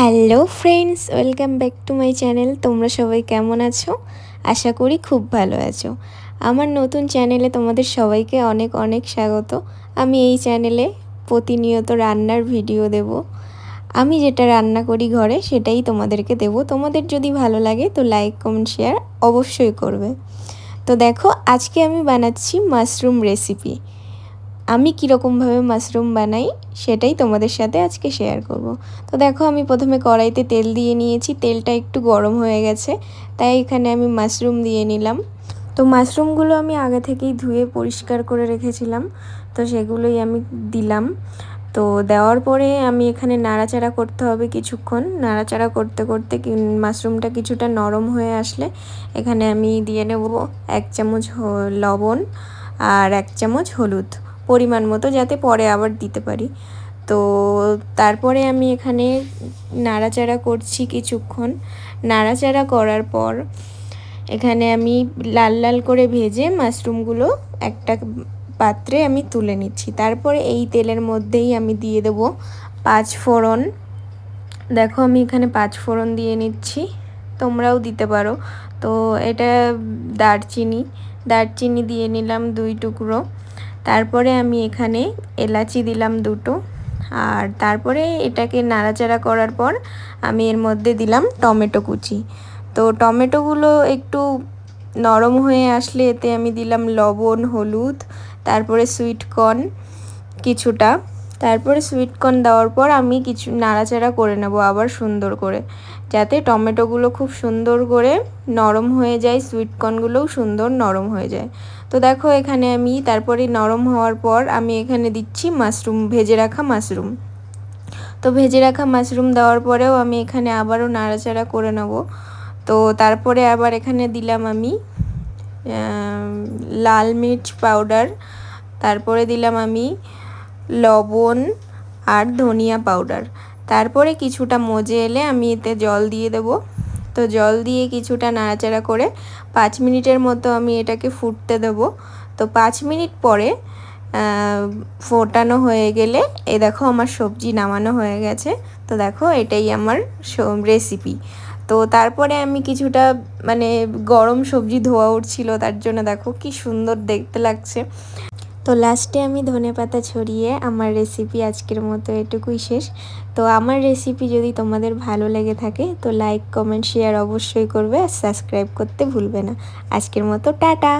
Hello friends welcome back to my channel তোমরা সবাই কেমন আছো? আশা করি খুব ভালো আছো। আমার নতুন চ্যানেলে তোমাদের সবাইকে অনেক অনেক স্বাগত। আমি এই চ্যানেলে প্রতিনিয়ত রান্নার ভিডিও দেব। আমি যেটা রান্না করি ঘরে, সেটাই তোমাদেরকে দেব। তোমাদের যদি ভালো লাগে তো লাইক কমেন্ট শেয়ার অবশ্যই করবে। তো দেখো, আজকে আমি বানাচ্ছি মাশরুম রেসিপি আমি কীরকমভাবে মাশরুম বানাই সেটাই তোমাদের সাথে আজকে শেয়ার করব। তো দেখো, আমি প্রথমে কড়াইতে তেল দিয়ে নিয়েছি, তেলটা একটু গরম হয়ে গেছে, তাই এখানে আমি মাশরুম দিয়ে নিলাম। তো মাশরুমগুলো আমি আগে থেকেই ধুয়ে পরিষ্কার করে রেখেছিলাম, তো সেগুলোই আমি দিলাম। তো দেওয়ার পরে আমি এখানে নাড়াচাড়া করতে হবে কিছুক্ষণ। নাড়াচাড়া করতে করতে মাশরুমটা কিছুটা নরম হয়ে আসলে এখানে আমি দিয়ে নেব এক চামচ লবণ আর এক চামচ হলুদ। পরিমাণ মতো যাতে পরে আবার দিতে পারি। তো তারপরে আমি এখানে নাড়াচাড়া করছি কিছুক্ষণ। নাড়াচাড়া করার পর এখানে আমি লাল লাল করে ভেজে মাশরুমগুলো একটা পাত্রে আমি তুলে নিচ্ছি। তারপরে এই তেলের মধ্যেই আমি দিয়ে দেবো পাঁচ ফোড়ন। দেখো আমি এখানে পাঁচ ফোড়ন দিয়ে নিচ্ছি। তোমরাও দিতে পারো। তো এটা দারচিনি। দারচিনি দিয়ে নিলাম দুই টুকরো। তারপরে আমি এখানে এলাচি দিলাম দুটো। আর তারপরে এটাকে নাড়াচাড়া করার পর আমি এর মধ্যে দিলাম টমেটো কুচি। তো টমেটোগুলো একটু নরম হয়ে আসলে এতে আমি দিলাম লবণ, হলুদ, তারপরে সুইট কর্ন কিছুটা। তারপরে সুইট কর্ন দেওয়ার পর আমি কিছু নাড়াচাড়া করে নেব আবার সুন্দর করে। যাতে টমেটোগুলো খুব সুন্দর করে নরম হয়ে যায় সুইট কর্নগুলোও সুন্দর নরম হয়ে যায়। তো দেখো এখানে আমি তারপরে নরম হওয়ার পর আমি এখানে দিচ্ছি মাশরুম, ভেজে রাখা মাশরুম। তো ভেজে রাখা মাশরুম দেওয়ার পরেও আমি এখানে আবারও নাড়াচাড়া করে নেব। তো তারপরে আবার এখানে দিলাম আমি লাল মির্চ পাউডার। তারপরে দিলাম আমি লবণ আর ধনিয়া পাউডার। তারপরে কিছুটা মজে এলে আমি এতে জল দিয়ে দেব। তো জল দিয়ে কিছুটা নাড়াচাড়া করে পাঁচ মিনিটের মতো আমি এটাকে ফুটতে দেব। তো পাঁচ মিনিট পরে ফোটানো হয়ে গেলে, এ দেখো আমার সবজি নামানো হয়ে গেছে। তো দেখো এটাই আমার রেসিপি তো তারপরে আমি কিছুটা মানে গরম সবজি ধোয়া উঠছিল, তার জন্য দেখো কি সুন্দর দেখতে লাগছে। তো লাস্টে আমি ধনে পাতা ছড়িয়ে আমার রেসিপি আজকের মতো এটুকুই শেষ। তো আমার রেসিপি যদি তোমাদের ভালো লেগে থাকে, তো লাইক কমেন্ট শেয়ার অবশ্যই করবে আর সাবস্ক্রাইব করতে ভুলবে না। আজকের মতো টাটা!